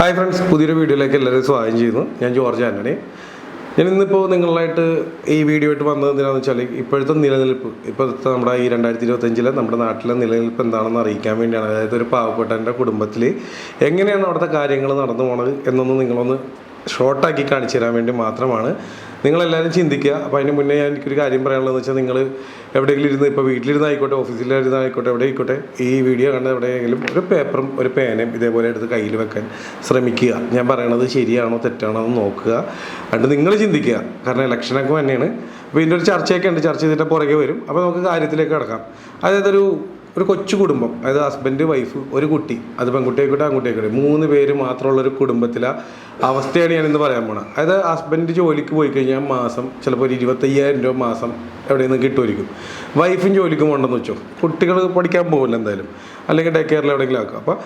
Hi friends പുതിയൊരു വീഡിയോയിലേക്ക് എല്ലാവരും സ്വാഗതം ചെയ്യുന്നു. ഞാൻ ജോർജ് ആന്റണി ഞാൻ ഇന്നിപ്പോൾ നിങ്ങളായിട്ട് ഈ വീഡിയോ ആയിട്ട് വന്നത് എന്തിനാണെന്ന് വെച്ചാൽ ഇപ്പോഴത്തെ നിലനിൽപ്പ് ഇപ്പോഴത്തെ നമ്മുടെ ഈ രണ്ടായിരത്തി ഇരുപത്തഞ്ചിലെ നമ്മുടെ നാട്ടിലെ നിലനിൽപ്പ് എന്താണെന്ന് അറിയിക്കാൻ വേണ്ടിയാണ്. അതായത് ഒരു പാവപ്പെട്ടന്റെ കുടുംബത്തിൽ എങ്ങനെയാണ് അവിടുത്തെ കാര്യങ്ങൾ നടന്നു പോണത് എന്നൊന്ന് നിങ്ങളൊന്ന് ഷോർട്ടാക്കി കാണിച്ചു തരാൻ വേണ്ടി മാത്രമാണ് നിങ്ങളെല്ലാവരും ചിന്തിക്കുക. അപ്പോൾ അതിന് മുന്നേ ഞാൻ എനിക്കൊരു കാര്യം പറയാനുള്ളതെന്ന് വെച്ചാൽ നിങ്ങൾ എവിടെയെങ്കിലും ഇരുന്ന് ഇപ്പോൾ വീട്ടിലിരുന്നായിക്കോട്ടെ ഓഫീസിലിരുന്നായിക്കോട്ടെ എവിടെ ആയിക്കോട്ടെ ഈ വീഡിയോ കണ്ട എവിടെയെങ്കിലും ഒരു പേപ്പറും ഒരു പേനയും ഇതേപോലെ എടുത്ത് കയ്യിൽ വെക്കാൻ ശ്രമിക്കുക. ഞാൻ പറയണത് ശരിയാണോ തെറ്റാണോ എന്ന് നോക്കുക. എന്നിട്ട് നിങ്ങൾ ചിന്തിക്കുക. കാരണം ഇലക്ഷനൊക്കെ തന്നെയാണ് അപ്പോൾ ഒരു ചർച്ചയൊക്കെ ഉണ്ട്. ചർച്ച ചെയ്തിട്ട് പുറകെ വരും. അപ്പോൾ നമുക്ക് കാര്യത്തിലേക്ക് കിടക്കാം. അതായത് ഒരു ഒരു കൊച്ചു കുടുംബം അതായത് ഹസ്ബൻഡ് വൈഫ് ഒരു കുട്ടി അത് പെൺകുട്ടി ആയിക്കോട്ടെ ആൺകുട്ടി ആയിക്കോട്ടെ മൂന്ന് പേര് മാത്രമുള്ള ഒരു കുടുംബത്തിലെ അവസ്ഥയാണ് ഞാനിന്ന് പറയാൻ പോണത്. അതായത് ഹസ്ബൻഡ് ജോലിക്ക് പോയി കഴിഞ്ഞാൽ മാസം ചിലപ്പോൾ ഒരു ഇരുപത്തയ്യായിരം രൂപ മാസം എവിടെ നിന്ന് കിട്ടുമായിരിക്കും വൈഫും ജോലിക്ക് പോകണ്ടെന്ന് വെച്ചോ. കുട്ടികൾ പഠിക്കാൻ പോകില്ല എന്തായാലും. അല്ലെങ്കിൽ ഡേ കെയറിൽ എവിടെയെങ്കിലും ആക്കുക അപ്പോൾ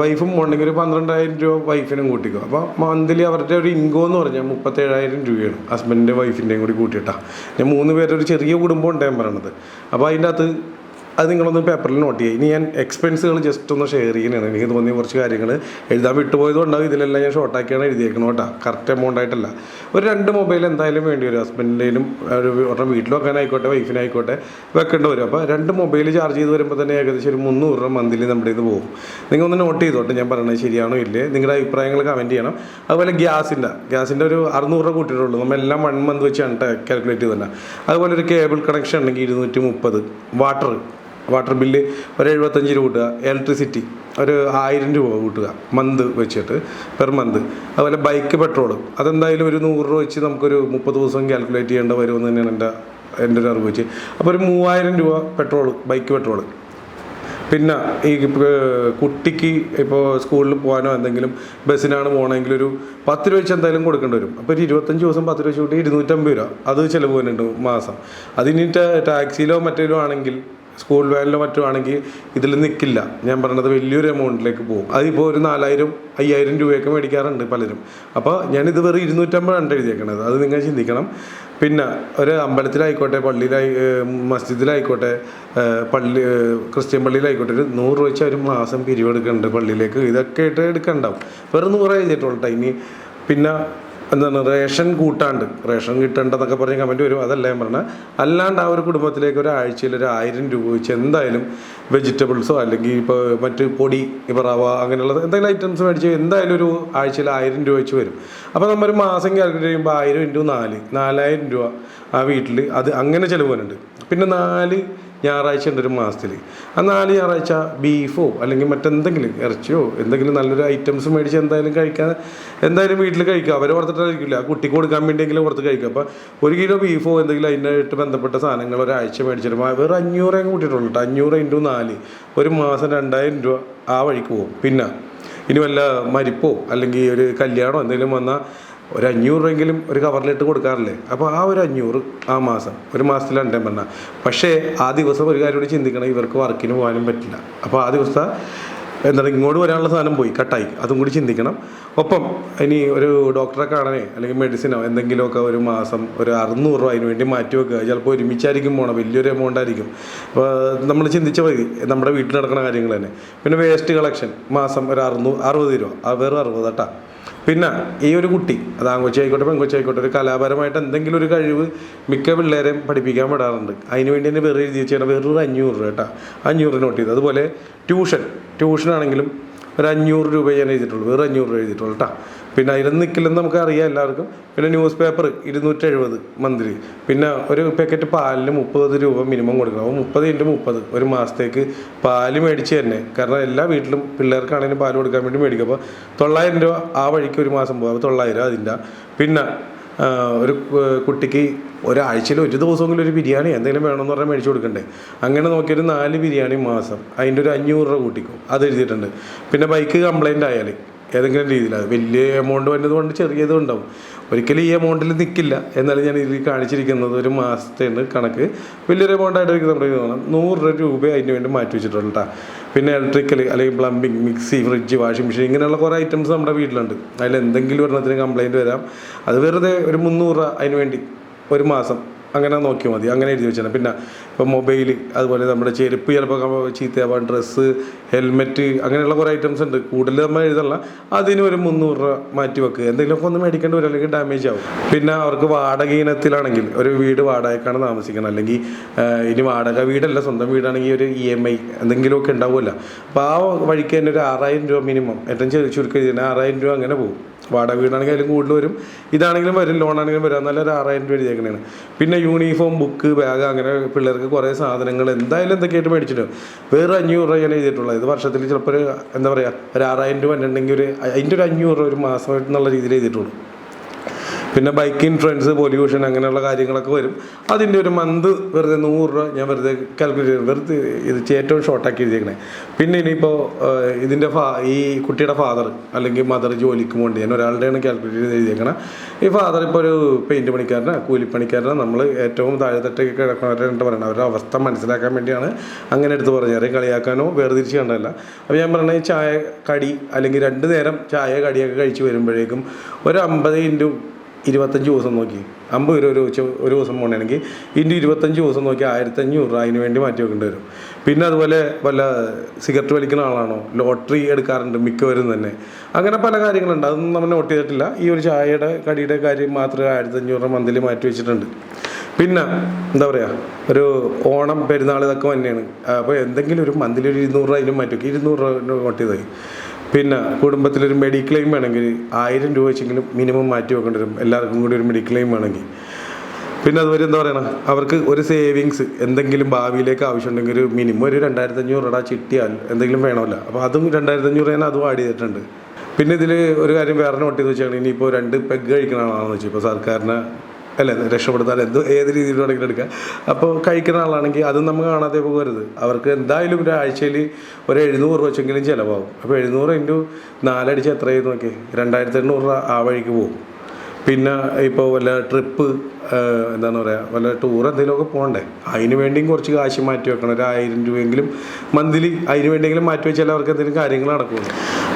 വൈഫും ഉണ്ടെങ്കിൽ ഒരു പന്ത്രണ്ടായിരം രൂപ വൈഫിനും കൂട്ടിക്കും. അപ്പോൾ മന്ത്ലി അവരുടെ ഒരു ഇൻകോ എന്ന് പറഞ്ഞാൽ മുപ്പത്തേഴായിരം രൂപയാണ്. ഹസ്ബൻഡിന്റെ വൈഫിന്റെയും കൂടി കൂട്ടിയിട്ടാണ് ഞാൻ മൂന്ന് പേരുടെ ഒരു ചെറിയ കുടുംബം ഉണ്ട് ഞാൻ പറയണത്. അപ്പോൾ അതിന്റെ അകത്ത് അത് നിങ്ങളൊന്ന് പേപ്പറിൽ നോട്ട് ചെയ്യുക ഇനി ഞാൻ എക്സ്പെൻസുകൾ ജസ്റ്റ് ഒന്ന് ഷെയർ ചെയ്യുന്നതാണ് എനിക്ക് തോന്നിയ കുറച്ച് കാര്യങ്ങൾ എഴുതാൻ വിട്ടുപോയതുകൊണ്ടാവും ഇതിലെല്ലാം ഞാൻ ഷോർട്ടാക്കിയാണ് എഴുതിയേക്കണം കേട്ടോ. കറക്റ്റ് എമൗണ്ട് ആയിട്ടല്ല. ഒരു രണ്ട് മൊബൈൽ എന്തായാലും വേണ്ടി വരും. ഒരു ഒരെണ്ണം വീട്ടിൽ വെക്കാനായിക്കോട്ടെ വൈഫിനായിക്കോട്ടെ വെക്കേണ്ടി വരും. അപ്പോൾ രണ്ട് മൊബൈൽ ചാർജ് ചെയ്ത് വരുമ്പോൾ തന്നെ ഏകദേശം ഒരു മുന്നൂറ് രൂപ മന്ത്ലി നമ്മുടെ ഇത് പോകും. നിങ്ങൾ ഒന്ന് നോട്ട് ചെയ്തോട്ടെ. ഞാൻ പറയണത് ശരിയാണോ ഇല്ലേ? നിങ്ങളുടെ അഭിപ്രായങ്ങൾ കമന്റ് ചെയ്യണം. അതുപോലെ ഗ്യാസിന്റെ ഗ്യാസിന്റെ ഒരു അറുന്നൂറ് രൂപ കൂട്ടിയിട്ടുള്ളൂ. നമ്മളെല്ലാം വൺ മന്ത് വെച്ചാണ് കാൽക്കുലേറ്റ് ചെയ്തല്ല അതുപോലെ ഒരു കേബിൾ കണക്ഷൻ ഉണ്ടെങ്കിൽ ഇരുന്നൂറ്റി മുപ്പത് വാട്ടർ വാട്ടർ ബില്ല് ഒരു എഴുപത്തഞ്ച് രൂപ കൂട്ടുക ഇലക്ട്രിസിറ്റി ഒരു ആയിരം രൂപ കൂട്ടുക മന്ത് വെച്ചിട്ട് പെർ മന്ത് അതുപോലെ ബൈക്ക് പെട്രോൾ അതെന്തായാലും ഒരു നൂറ് രൂപ വെച്ച് നമുക്കൊരു മുപ്പത് ദിവസം കാൽക്കുലേറ്റ് ചെയ്യേണ്ട വരുമെന്ന് തന്നെയാണ് എന്റെ എന്റെ ഒരു അറിവ് വെച്ച്. അപ്പോൾ ഒരു മൂവായിരം രൂപ പെട്രോൾ ബൈക്ക് പെട്രോൾ പിന്നെ ഈ കുട്ടിക്ക് ഇപ്പോൾ സ്കൂളിൽ പോകാനോ എന്തെങ്കിലും ബസ്സിനാണ് പോകണമെങ്കിൽ ഒരു പത്ത് രൂപ വെച്ച് എന്തായാലും കൊടുക്കേണ്ടി വരും. അപ്പോൾ ഒരു ഇരുപത്തഞ്ച് ദിവസം പത്ത് രൂപ വെച്ച് കൂട്ടി ഇരുന്നൂറ്റമ്പത് രൂപ. അത് ചിലവ് വരുന്നുണ്ട് മാസം. അതിനിട്ട് ടാക്സിയിലോ മറ്റേലോ ആണെങ്കിൽ സ്കൂൾ വാനിലോ മറ്റോ ആണെങ്കിൽ ഇതിൽ നിൽക്കില്ല. ഞാൻ പറഞ്ഞത് വലിയൊരു എമൗണ്ടിലേക്ക് പോകും. അതിപ്പോൾ ഒരു നാലായിരം അയ്യായിരം രൂപയൊക്കെ മേടിക്കാറുണ്ട് പലരും. അപ്പോൾ ഞാനിത് വെറും ഇരുന്നൂറ്റമ്പതാണ് എഴുതിയേക്കണത്. അത് നിങ്ങൾ ചിന്തിക്കണം. പിന്നെ ഒരു അമ്പലത്തിലായിക്കോട്ടെ പള്ളിയിലായി മസ്ജിദിലായിക്കോട്ടെ പള്ളി ക്രിസ്ത്യൻ പള്ളിയിലായിക്കോട്ടെ ഒരു നൂറ് രൂപ വെച്ച് ഒരു മാസം പിരിവെടുക്കുന്നുണ്ട് പള്ളിയിലേക്ക്. ഇതൊക്കെ ആയിട്ട് എടുക്കണ്ടാവും. വെറും നൂറ് എഴുതിയിട്ടുള്ളൂ ട്ടോ. ഇനി. പിന്നെ എന്താണ് റേഷൻ കൂട്ടാണ്ട് റേഷൻ കിട്ടേണ്ടതെന്നൊക്കെ പറഞ്ഞ് കമന്റ് വരും. അതല്ല ഞാൻ പറഞ്ഞത് അല്ലാണ്ട് ആ ഒരു കുടുംബത്തിലേക്ക് ഒരു ആഴ്ചയിൽ ഒരു ആയിരം രൂപ വെച്ച് എന്തായാലും വെജിറ്റബിൾസോ അല്ലെങ്കിൽ ഇപ്പോൾ മറ്റ് പൊടി ഇപ്പോൾ റവ അങ്ങനെയുള്ള എന്തെങ്കിലും ഐറ്റംസ് മേടിച്ച് എന്തായാലും ഒരു ആഴ്ചയിൽ ആയിരം രൂപ വെച്ച് വരും. അപ്പോൾ നമ്മൾ ഒരു മാസം കാൽക്കുലേറ്റ് ചെയ്യുമ്പോൾ ആയിരം ഇന്റു നാല് നാലായിരം രൂപ ആ വീട്ടിൽ അത് അങ്ങനെ ചിലവ് വരുന്നുണ്ട്. പിന്നെ നാല് ഞായറാഴ്ച ഉണ്ട് ഒരു മാസത്തിൽ ആ നാല് ഞായറാഴ്ച ബീഫോ അല്ലെങ്കിൽ മറ്റെന്തെങ്കിലും ഇറച്ചിയോ എന്തെങ്കിലും നല്ലൊരു ഐറ്റംസ് മേടിച്ച് എന്തായാലും കഴിക്കാൻ എന്തായാലും വീട്ടിൽ കഴിക്കുക അവർ ഓർത്തിട്ടായിരിക്കില്ല ആ കുട്ടിക്ക് കൊടുക്കാൻ വേണ്ടിയെങ്കിലും ഓർത്ത് കഴിക്കുക അപ്പോൾ ഒരു കിലോ ബീഫോ എന്തെങ്കിലും അതിനായിട്ട് ബന്ധപ്പെട്ട സാധനങ്ങൾ ഒരാഴ്ച മേടിച്ചിട്ട് വെറും അഞ്ഞൂറ് അങ്ങ് കൂട്ടിയിട്ടുള്ളൂ കേട്ടോ. അഞ്ഞൂറ് ഇന്റു നാല്. ഒരു മാസം രണ്ടായിരം രൂപ ആ വഴിക്ക് പോകും. പിന്നെ ഇനി വല്ല മരിപ്പോ അല്ലെങ്കിൽ ഒരു കല്യാണമോ എന്തെങ്കിലും വന്നാൽ ഒരു അഞ്ഞൂറെങ്കിലും ഒരു കവറിലിട്ട് കൊടുക്കാറില്ലേ? അപ്പോൾ ആ ഒരു അഞ്ഞൂറ് ആ മാസം ഒരു മാസത്തിൽ രണ്ടേ പറഞ്ഞാൽ പക്ഷേ ആ ദിവസം ഒരു കാര്യം കൂടി ചിന്തിക്കണം ഇവർക്ക് വർക്കിന് പോകാനും പറ്റില്ല. അപ്പോൾ ആ ദിവസം എന്താണ് ഇങ്ങോട്ട് വരാനുള്ള സാധനം പോയി കട്ടായി. അതും കൂടി ചിന്തിക്കണം. ഒപ്പം ഇനി ഒരു ഡോക്ടറെ കാണാനേ അല്ലെങ്കിൽ മെഡിസിനോ എന്തെങ്കിലുമൊക്കെ ഒരു മാസം ഒരു അറുന്നൂറ് രൂപ അതിന് വേണ്ടി മാറ്റി വെക്കുക. ചിലപ്പോൾ ഒരുമിച്ചായിരിക്കും പോകണം വലിയൊരു എമൗണ്ട് ആയിരിക്കും. അപ്പോൾ നമ്മൾ ചിന്തിച്ച മതി നമ്മുടെ വീട്ടിൽ നടക്കുന്ന കാര്യങ്ങൾ തന്നെ. പിന്നെ വേസ്റ്റ് കളക്ഷൻ മാസം ഒരു അറുന്നൂറ് അറുപത് രൂപ. വെറും അറുപത് കേട്ടോ. പിന്നെ ഈ ഒരു കുട്ടി അത് ആൺകൊച്ചി ആയിക്കോട്ടെ പെൺകൊച്ചി ആയിക്കോട്ടെ ഒരു കലാപരമായിട്ട് എന്തെങ്കിലും ഒരു കഴിവ് മിക്ക പിള്ളേരെയും പഠിപ്പിക്കാൻ വിടാറുണ്ട് അതിന് വേണ്ടി തന്നെ വെറുതെ എഴുതി വെച്ചാൽ വേറൊരു അഞ്ഞൂറ് രൂപ കേട്ടോ. അഞ്ഞൂറ് നോട്ട് ചെയ്തു. അതുപോലെ ട്യൂഷൻ ട്യൂഷനാണെങ്കിലും ഒരു അഞ്ഞൂറ് രൂപ ഞാൻ എഴുതിയിട്ടുള്ളൂ. വെറും അഞ്ഞൂറ് രൂപ എഴുതിയിട്ടുള്ളൂ കേട്ടോ പിന്നെ അതിലൊന്നും നിൽക്കില്ലെന്ന് നമുക്ക് അറിയാം എല്ലാവർക്കും. പിന്നെ ന്യൂസ് പേപ്പർ ഇരുന്നൂറ്റി എഴുപത് മന്ത്ലി. പിന്നെ ഒരു പാക്കറ്റ് പാലിന് മുപ്പത് രൂപ മിനിമം കൊടുക്കണം. അപ്പോൾ മുപ്പത് ഇന്റു മുപ്പത് ഒരു മാസത്തേക്ക് പാൽ മേടിച്ച് തന്നെ. കാരണം എല്ലാ വീട്ടിലും പിള്ളേർക്കാണെങ്കിലും പാൽ കൊടുക്കാൻ വേണ്ടി മേടിക്കും. അപ്പോൾ തൊള്ളായിരം രൂപ ആ വഴിക്ക് ഒരു മാസം പോകും അപ്പോൾ തൊള്ളായിരം അതിന്റെ. പിന്നെ ഒരു കുട്ടിക്ക് ഒരാഴ്ചയിൽ ഒരു ദിവസമെങ്കിലും ഒരു ബിരിയാണി എന്തെങ്കിലും വേണമെന്ന് പറഞ്ഞാൽ മേടിച്ച് കൊടുക്കണ്ടേ? അങ്ങനെ നോക്കിയൊരു നാല് ബിരിയാണി മാസം. അതിന്റെ ഒരു അഞ്ഞൂറ് രൂപ കൂട്ടിക്കും. അത് എഴുതിയിട്ടുണ്ട്. പിന്നെ ബൈക്ക് കംപ്ലൈന്റ് ആയാൽ ഏതെങ്കിലും രീതിയിലാണ് വലിയ എമൗണ്ട് വരുന്നത് കൊണ്ട് ചെറിയതും ഉണ്ടാവും. ഒരിക്കലും ഈ എമൗണ്ടിൽ നിൽക്കില്ല എന്നാലും ഞാൻ ഇതിൽ കാണിച്ചിരിക്കുന്നത് ഒരു മാസത്തേന് കണക്ക് വലിയൊരു എമൗണ്ട് ആയിട്ട് എനിക്ക് നമ്മുടെ നൂറ് രൂപ അതിന് വേണ്ടി മാറ്റി വെച്ചിട്ടുണ്ട് കേട്ടോ പിന്നെ ഇലക്ട്രിക്കൽ അല്ലെങ്കിൽ plumbing mixie fridge washing machine ഇങ്ങനെയുള്ള കുറേ ഐറ്റംസ് നമ്മുടെ വീട്ടിലുണ്ട്. അതിൽ എന്തെങ്കിലും ഒരെണ്ണത്തിന് കംപ്ലൈന്റ് വരാം. അത് വെറുതെ ഒരു മുന്നൂറ് രൂപ അതിന് വേണ്ടി ഒരു മാസം അങ്ങനെ നോക്കിയാൽ മതി. അങ്ങനെ എഴുതി വെച്ചാൽ പിന്നെ ഇപ്പോൾ മൊബൈൽ അതുപോലെ നമ്മുടെ ചെരുപ്പ് ചിലപ്പോൾ ചീത്തയാവാൻ ഡ്രസ്സ് ഹെൽമെറ്റ് അങ്ങനെയുള്ള കുറേ ഐറ്റംസ് ഉണ്ട്. കൂടുതൽ നമ്മൾ എഴുതല്ല. അതിന് ഒരു മുന്നൂറ് രൂപ മാറ്റി വെക്കുക എന്തെങ്കിലുമൊക്കെ ഒന്ന് മേടിക്കേണ്ടി വരും. അല്ലെങ്കിൽ ഡാമേജ് ആവും. പിന്നെ അവർക്ക് വാടക ഇനത്തിലാണെങ്കിൽ ഒരു വീട് വാടകയ്ക്കാണ് താമസിക്കണം അല്ലെങ്കിൽ ഇനി വാടക വീടല്ല. സ്വന്തം വീടാണെങ്കിൽ ഒരു ഇ എം ഐ എന്തെങ്കിലുമൊക്കെ ഉണ്ടാവുമല്ലോ. അപ്പോൾ ആ വഴിക്ക് തന്നെ ഒരു ആറായിരം രൂപ മിനിമം ഏറ്റവും ചെറിയ ചുരുക്കം ആറായിരം രൂപ അങ്ങനെ പോകും. വാടക വീടാണെങ്കിൽ അതിലും കൂടുതൽ വരും. ഇതാണെങ്കിലും വരും ലോൺ ആണെങ്കിലും വരും. നല്ലൊരു ഒരു ആറായിരം രൂപ എഴുതിയേക്കണേണ്. പിന്നെ യൂണിഫോം ബുക്ക് ബാഗ് അങ്ങനെ പിള്ളേർക്ക് കുറേ സാധനങ്ങൾ എന്തായാലും എന്തൊക്കെയായിട്ട് മേടിച്ചിട്ട്. വേറെ അഞ്ഞൂറ് രൂപ ഞാൻ എഴുതിയിട്ടുള്ളത്. ഇത് വർഷത്തിൽ ചിലപ്പോൾ ഒരു എന്താ പറയുക ഒരു ആറായിരം രൂപ ഉണ്ടെങ്കിൽ ഒരു അതിന്റെ ഒരു അഞ്ഞൂറ് രൂപ ഒരു മാസമായിട്ട് എന്നുള്ള രീതിയിൽ എഴുതിയിട്ടുള്ളൂ. പിന്നെ ബൈക്ക് ഇൻഷുറൻസ് പൊല്യൂഷൻ അങ്ങനെയുള്ള കാര്യങ്ങളൊക്കെ വരും. അതിന്റെ ഒരു മന്ത് വെറുതെ നൂറ് രൂപ ഞാൻ വെറുതെ കാൽക്കുലേറ്റ് ചെയ്ത് വെറുതെ ഇത് ഏറ്റവും ഷോർട്ടാക്കി എഴുതിയേക്കണേ. പിന്നെ ഇനിയിപ്പോൾ ഇതിന്റെ ഫാ ഈ കുട്ടിയുടെ ഫാദർ അല്ലെങ്കിൽ മദർ ജോലിക്ക് വേണ്ടി ഞാൻ ഒരാളുടെയാണ് കാൽക്കുലേറ്റ് ചെയ്ത് എഴുതിയേക്കണം. ഈ ഫാദർ ഇപ്പോൾ ഒരു പെയിന്റ് പണിക്കാരനാണ് കൂലിപ്പണിക്കാരനാണ് നമ്മൾ ഏറ്റവും താഴെത്തട്ടേക്ക് കിടക്കുന്നവരായിട്ട് പറയണം. അവരുടെ അവസ്ഥ മനസ്സിലാക്കാൻ വേണ്ടിയാണ് അങ്ങനെ എടുത്ത് പറഞ്ഞത്. ആരെയും കളിയാക്കാനോ വേർതിരിച്ച് കണ്ടതല്ല. അപ്പോൾ ഞാൻ പറഞ്ഞ ചായ കടി അല്ലെങ്കിൽ രണ്ട് നേരം ചായ കടിയൊക്കെ കഴിച്ച് വരുമ്പോഴേക്കും ഒരു അമ്പത് ഇന്റു ഇരുപത്തഞ്ച് ദിവസം നോക്കി. അമ്പത് രൂപ ഒരു ഒരു ദിവസം പോകണമെങ്കിൽ ഇന്റു ഇരുപത്തഞ്ച് ദിവസം നോക്കി ആയിരത്തഞ്ഞൂറ് രൂപ അതിന് വേണ്ടി മാറ്റി വെക്കേണ്ടി വരും. പിന്നെ അതുപോലെ വല്ല സിഗരറ്റ് വലിക്കുന്ന ആളാണോ? ലോട്ടറി എടുക്കാറുണ്ട് മിക്കവരും തന്നെ. അങ്ങനെ പല കാര്യങ്ങളുണ്ട്. അതൊന്നും നമ്മൾ നോട്ട് ചെയ്തിട്ടില്ല. ഈ ഒരു ചായയുടെ കടിയുടെ കാര്യം മാത്രമേ ആയിരത്തഞ്ഞൂറ് രൂപ മന്തിൽ മാറ്റി വെച്ചിട്ടുണ്ട്. പിന്നെ എന്താ പറയുക ഒരു ഓണം പെരുന്നാൾ ഇതൊക്കെ തന്നെയാണ് അപ്പോൾ എന്തെങ്കിലും ഒരു മന്തിൽ ഒരു ഇരുന്നൂറ് രൂപ അതിലും മാറ്റി വെക്കും. ഇരുന്നൂറ് രൂപ നോട്ട് ചെയ്തായി പിന്നെ കുടുംബത്തിലൊരു മെഡിക്ലെയിം വേണമെങ്കിൽ ആയിരം രൂപ വെച്ചെങ്കിലും മിനിമം മാറ്റി വെക്കേണ്ടി വരും. എല്ലാവർക്കും കൂടി ഒരു മെഡിക്ലെയിം വേണമെങ്കിൽ. പിന്നെ അതുപോലെ എന്താ പറയണ? അവർക്ക് ഒരു സേവിങ്സ് എന്തെങ്കിലും ഭാവിയിലേക്ക് ആവശ്യമുണ്ടെങ്കിൽ ഒരു മിനിമം ഒരു രണ്ടായിരത്തി അഞ്ഞൂറ് രൂപ ചിട്ടിയാൽ എന്തെങ്കിലും വേണമല്ലോ. അപ്പോൾ അതും രണ്ടായിരത്തി അഞ്ഞൂറ് അതും ആഡ് ചെയ്തിട്ടുണ്ട്. പിന്നെ ഇതിൽ ഒരു കാര്യം വേറെ നോട്ട് ചെയ്ത് വെച്ചാൽ ഇനിയിപ്പോൾ രണ്ട് പെഗ് കഴിക്കണ ആളാണെന്ന് വെച്ചാൽ ഇപ്പോൾ സർക്കാരിനെ അല്ലേ? രക്ഷപ്പെടുത്താൻ എന്ത് ഏത് രീതിയിൽ വേണമെങ്കിലും എടുക്കാം. അപ്പോൾ കഴിക്കുന്ന ആളാണെങ്കിൽ അതും നമ്മൾ കാണാതെ പോകരുത്. അവർക്ക് എന്തായാലും ഒരു ആഴ്ചയിൽ ഒരു എഴുന്നൂറ് രൂപ വെച്ചെങ്കിലും ചിലവാകും. അപ്പോൾ എഴുന്നൂറ് ഇന്റു നാലടിച്ച് എത്രയായി നോക്കി രണ്ടായിരത്തി എണ്ണൂറ് രൂപ ആ വഴിക്ക് പോകും. പിന്നെ ഇപ്പോൾ വല്ല ട്രിപ്പ് എന്താണ് പറയുക വല്ല ടൂർ എന്തെങ്കിലുമൊക്കെ പോകണ്ടേ? അതിന് വേണ്ടിയും കുറച്ച് കാശ് മാറ്റി വെക്കണം. ഒരു ആയിരം രൂപയെങ്കിലും മന്ത്ലി അതിന് വേണ്ടിയെങ്കിലും മാറ്റി വെച്ചാൽ അവർക്ക് എന്തെങ്കിലും കാര്യങ്ങൾ നടക്കുള്ളൂ.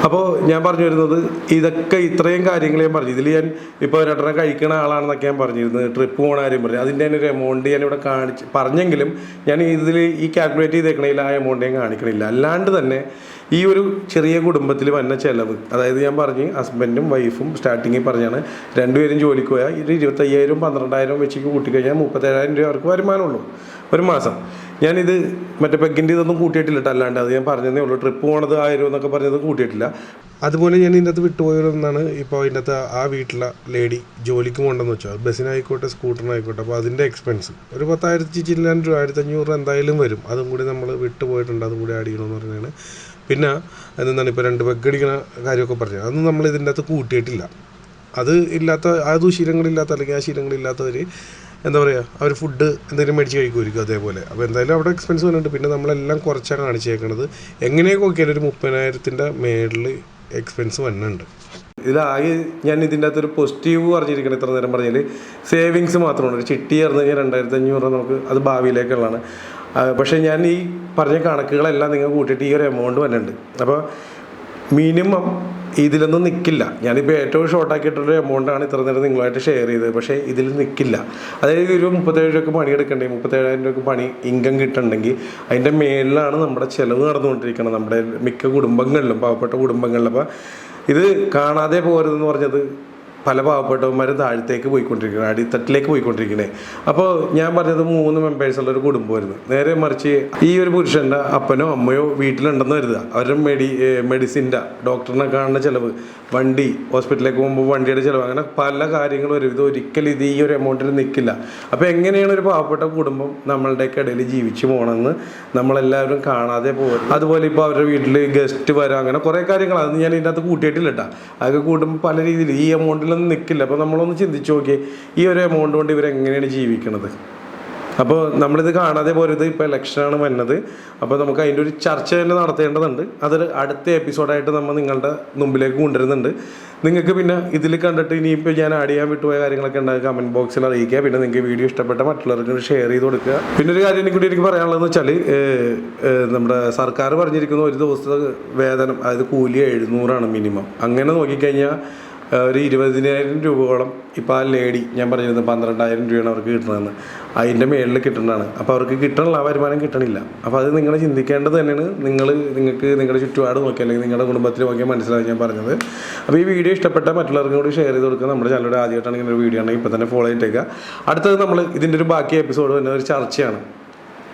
അപ്പോൾ ഞാൻ പറഞ്ഞു വരുന്നത് ഇതൊക്കെ ഇത്രയും കാര്യങ്ങൾ ഞാൻ പറഞ്ഞു. ഇതിൽ ഞാൻ ഇപ്പോൾ രണ്ടെണ്ണം കഴിക്കുന്ന ആളാണെന്നൊക്കെ ഞാൻ പറഞ്ഞിരുന്നത് ട്രിപ്പ് പോകണ കാര്യം പറഞ്ഞു. അതിന്റെ തന്നെ ഒരു എമൗണ്ട് ഞാൻ ഇവിടെ കാണിച്ച് പറഞ്ഞെങ്കിലും ഞാൻ ഇതിൽ ഈ കാൽക്കുലേറ്റ് ചെയ്തേക്കണേൽ ആ എമൗണ്ട് ഞാൻ കാണിക്കണില്ല. അല്ലാണ്ട് തന്നെ ഈ ഒരു ചെറിയ കുടുംബത്തിൽ വന്ന ചിലവ് അതായത് ഞാൻ പറഞ്ഞ് ഹസ്ബൻഡും വൈഫും സ്റ്റാർട്ടിങ്ങിൽ പറഞ്ഞാണ് രണ്ടുപേരും ജോലിക്ക് പോയാൽ ഒരു ഇരുപത്തയ്യായിരം പന്ത്രണ്ടായിരം വെച്ച് കൂട്ടിക്കഴിഞ്ഞാൽ മുപ്പത്തേഴായിരം രൂപ അവർക്ക് വരുമാനമുള്ളൂ. ഒരു മാസം. ഞാനിത് മറ്റേ പെഗിന്റെ ഇതൊന്നും കൂട്ടിയിട്ടില്ല ട്ടോ. അല്ലാണ്ട് അത് ഞാൻ പറഞ്ഞതേ ഉള്ളൂ. ട്രിപ്പ് പോണത് ആയിരം എന്നൊക്കെ പറഞ്ഞത് കൂട്ടിയിട്ടില്ല. അതുപോലെ ഞാൻ ഇതിന്റെ അകത്ത് വിട്ടുപോയതെന്നാണ് ഇപ്പോൾ അതിന്റെ അകത്ത് ആ വീട്ടിലെ ലേഡി ജോലിക്ക് പോകണ്ടെന്ന് വെച്ചാൽ ബസ്സിനായിക്കോട്ടെ സ്കൂട്ടറിനായിക്കോട്ടെ അപ്പോൾ അതിന്റെ എക്സ്പെൻസ് ഒരു പത്തായിരത്തി ചില്ലാൻ രൂപ ആയിരത്തി അഞ്ഞൂറ് എന്തായാലും വരും. അതും കൂടി നമ്മൾ വിട്ടുപോയിട്ടുണ്ട് അതും കൂടി ആഡ് ചെയ്യണമെന്ന് പറഞ്ഞാണ്. പിന്നെ എന്താണ് ഇപ്പോൾ രണ്ട് ബഗ് അടിക്കുന്ന കാര്യമൊക്കെ പറഞ്ഞത്. അതൊന്നും നമ്മൾ ഇതിന്റെ അകത്ത് കൂട്ടിയിട്ടില്ല. അത് ഇല്ലാത്ത ആ ദുശീലങ്ങളില്ലാത്ത അല്ലെങ്കിൽ ആ ശീലങ്ങളില്ലാത്തവർ എന്താ പറയുക അവർ ഫുഡ് എന്തെങ്കിലും മേടിച്ച് കഴിക്കുമായിരിക്കും അതേപോലെ. അപ്പോൾ എന്തായാലും അവിടെ എക്സ്പെൻസ് വന്നിട്ടുണ്ട്. പിന്നെ നമ്മളെല്ലാം കുറച്ചാണ് കാണിച്ചേക്കണത്. എങ്ങനെയൊക്കെ നോക്കിയാലും ഒരു മുപ്പതിനായിരത്തിന്റെ മേളിൽ എക്സ്പെൻസ് വന്നിട്ടുണ്ട്. ഇതിലാകെ ഞാൻ ഇതിന്റെ അകത്തൊരു പോസിറ്റീവ് പറഞ്ഞിരിക്കണം ഇത്ര നേരം പറഞ്ഞാൽ സേവിങ്സ് മാത്രമാണ്. ഒരു ചിട്ടി ചേർന്ന് കഴിഞ്ഞാൽ രണ്ടായിരത്തി അഞ്ഞൂറ് രൂപ നമുക്ക് അത് ഭാവിയിലേക്കുള്ളതാണ്. പക്ഷേ ഞാൻ ഈ പറഞ്ഞ കണക്കുകളെല്ലാം നിങ്ങൾ കൂട്ടിയിട്ട് ഈ ഒരു എമൗണ്ട് വന്നിട്ടുണ്ട്. അപ്പോൾ മിനിമം ഇതിലൊന്നും നിൽക്കില്ല ഞാനിപ്പോൾ ഏറ്റവും ഷോർട്ടാക്കിയിട്ടൊരു എമൗണ്ടാണ് ഇത്ര നേരം നിങ്ങളുമായിട്ട് ഷെയർ ചെയ്തത്. പക്ഷേ ഇതിൽ നിൽക്കില്ല അതായത് ഒരു മുപ്പത്തേഴ് രൂപയ്ക്ക് പണി എടുക്കണ്ടേ മുപ്പത്തേഴായിരം രൂപയ്ക്ക് പണി ഇൻകം കിട്ടണമെങ്കിൽ അതിന്റെ മേളിലാണ് നമ്മുടെ ചിലവ് നടന്നുകൊണ്ടിരിക്കുന്നത്. നമ്മുടെ മിക്ക കുടുംബങ്ങളിലും പാവപ്പെട്ട കുടുംബങ്ങളിലും. അപ്പോൾ ഇത് കാണാതെ പോരുതെന്ന് പറഞ്ഞത് പല പാവപ്പെട്ടവന്മാരും താഴത്തേക്ക് പോയിക്കൊണ്ടിരിക്കുന്നത് അടിത്തട്ടിലേക്ക് പോയിക്കൊണ്ടിരിക്കുന്നത് അപ്പോൾ ഞാൻ പറഞ്ഞത് മൂന്ന് മെമ്പേഴ്സുള്ള ഒരു കുടുംബമായിരുന്നു. നേരെ മറിച്ച് ഈ ഒരു പുരുഷന്റെ അപ്പനോ അമ്മയോ വീട്ടിലുണ്ടെന്ന് കരുതുക. അവരുടെ മെഡി മെഡിസിന്റെ ഡോക്ടറിനെ കാണുന്ന ചിലവ് വണ്ടി ഹോസ്പിറ്റലിലേക്ക് പോകുമ്പോൾ വണ്ടിയുടെ ചിലവ് അങ്ങനെ പല കാര്യങ്ങളും വരും ഇത് ഒരിക്കലും ഇത് ഈ ഒരു എമൗണ്ടിൽ നിൽക്കില്ല അപ്പോൾ എങ്ങനെയാണ് ഒരു പാവപ്പെട്ട കുടുംബം നമ്മളുടെയൊക്കെ ഇടയിൽ ജീവിച്ചു പോകണമെന്ന് നമ്മളെല്ലാവരും കാണാതെ പോകും അതുപോലെ ഇപ്പോൾ അവരുടെ വീട്ടിൽ ഗസ്റ്റ് വരാം അങ്ങനെ കുറേ കാര്യങ്ങൾ അത് ഞാൻ ഇതിനകത്ത് കൂട്ടിയിട്ടില്ല കേട്ടോ അതൊക്കെ കൂട്ടുമ്പോൾ പല രീതിയിൽ ഈ എമൗണ്ടിലൊന്നും നിൽക്കില്ല അപ്പോൾ നമ്മളൊന്ന് ചിന്തിച്ച് നോക്കിയേ ഈ ഒരു എമൗണ്ട് കൊണ്ട് ഇവരെങ്ങനെയാണ് ജീവിക്കണത്? അപ്പോൾ നമ്മളിത് കാണാതെ പോരുത് ഇപ്പോൾ ഇലക്ഷനാണ് വന്നത്. അപ്പോൾ നമുക്ക് അതിന്റെ ഒരു ചർച്ച തന്നെ നടത്തേണ്ടതുണ്ട്. അത് അടുത്ത എപ്പിസോഡായിട്ട് നമ്മൾ നിങ്ങളുടെ മുമ്പിലേക്ക് കൊണ്ടുവരുന്നുണ്ട്. നിങ്ങൾക്ക് പിന്നെ ഇതിൽ കണ്ടിട്ട് ഇനിയിപ്പോൾ ഞാൻ ആഡ് ചെയ്യാൻ വിട്ടുപോയ കാര്യങ്ങളൊക്കെ ഉണ്ടാകുക കമന്റ് ബോക്സിൽ അറിയിക്കുക. പിന്നെ നിങ്ങൾക്ക് വീഡിയോ ഇഷ്ടപ്പെട്ട മറ്റുള്ളവർക്ക് ഷെയർ ചെയ്ത് കൊടുക്കുക. പിന്നെ ഒരു കാര്യം കൂടി എനിക്ക് പറയാനുള്ളതെന്ന് വെച്ചാൽ നമ്മുടെ സർക്കാർ പറഞ്ഞിരിക്കുന്ന ഒരു ദിവസത്തെ വേതനം അതായത് കൂലി എഴുന്നൂറാണ് മിനിമം അങ്ങനെ നോക്കിക്കഴിഞ്ഞാൽ ഒരു ഇരുപതിനായിരം രൂപയോളം ഇപ്പോൾ ആ ലേഡി ഞാൻ പറഞ്ഞിരുന്നു പന്ത്രണ്ടായിരം രൂപയാണ് അവർക്ക് കിട്ടണമെന്ന് അതിന്റെ മേളിൽ കിട്ടേണ്ടതാണ്. അപ്പോൾ അവർക്ക് കിട്ടണമുള്ള ആ വരുമാനം കിട്ടണില്ല. അപ്പോൾ അത് നിങ്ങൾ ചിന്തിക്കേണ്ടത് തന്നെയാണ്. നിങ്ങൾ നിങ്ങൾക്ക് നിങ്ങളുടെ ചുറ്റുപാട് നോക്കി അല്ലെങ്കിൽ നിങ്ങളുടെ കുടുംബത്തിൽ നോക്കിയാൽ മനസ്സിലാക്കി ഞാൻ പറഞ്ഞത്. അപ്പോൾ ഈ വീഡിയോ ഇഷ്ടപ്പെട്ട മറ്റുള്ളവർക്കും കൂടി ഷെയർ ചെയ്ത് കൊടുക്കുക. നമ്മുടെ ചാനലോട് ആദ്യമായിട്ടാണ് ഇങ്ങനെ ഒരു വീഡിയോ ആണെങ്കിൽ ഇപ്പോൾ തന്നെ ഫോളോ ചെയ്തേക്കുക. അടുത്തത് നമ്മൾ ഇതിന്റെ ഒരു ബാക്കി എപ്പിസോഡ് തന്നെ ഒരു ചർച്ചയാണ്.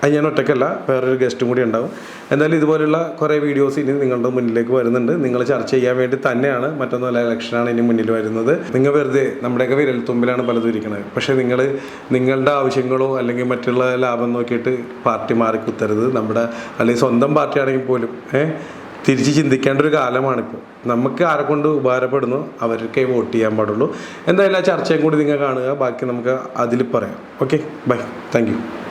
അത് ഞാൻ ഒറ്റയ്ക്കല്ല വേറൊരു ഗസ്റ്റും കൂടി ഉണ്ടാവും. എന്തായാലും ഇതുപോലുള്ള കുറേ വീഡിയോസ് ഇനി നിങ്ങളുടെ മുന്നിലേക്ക് വരുന്നുണ്ട്. നിങ്ങൾ ചർച്ച ചെയ്യാൻ വേണ്ടി തന്നെയാണ് മറ്റൊന്നുമല്ല ഇലക്ഷനാണ് ഇനി മുന്നിൽ വരുന്നത്. നിങ്ങൾ വെറുതെ നമ്മുടെയൊക്കെ വിരൽ തുമ്പിലാണ് പലതും ഇരിക്കുന്നത്. പക്ഷേ നിങ്ങൾ നിങ്ങളുടെ ആവശ്യങ്ങളോ അല്ലെങ്കിൽ മറ്റുള്ള ലാഭം നോക്കിയിട്ട് പാർട്ടി മാറി കുത്തരുത്. നമ്മുടെ അല്ലെങ്കിൽ സ്വന്തം പാർട്ടി ആണെങ്കിൽ പോലും ഏഹ് തിരിച്ച് ചിന്തിക്കേണ്ട ഒരു കാലമാണിപ്പോൾ നമുക്ക് ആരെ കൊണ്ട് ഉപകാരപ്പെടുന്നു? അവർക്കേ വോട്ട് ചെയ്യാൻ പാടുള്ളൂ. എന്തായാലും ആ ചർച്ചയും കൂടി നിങ്ങൾ കാണുക. ബാക്കി നമുക്ക് അതിൽ പറയാം. ഓക്കെ? ബൈ. താങ്ക്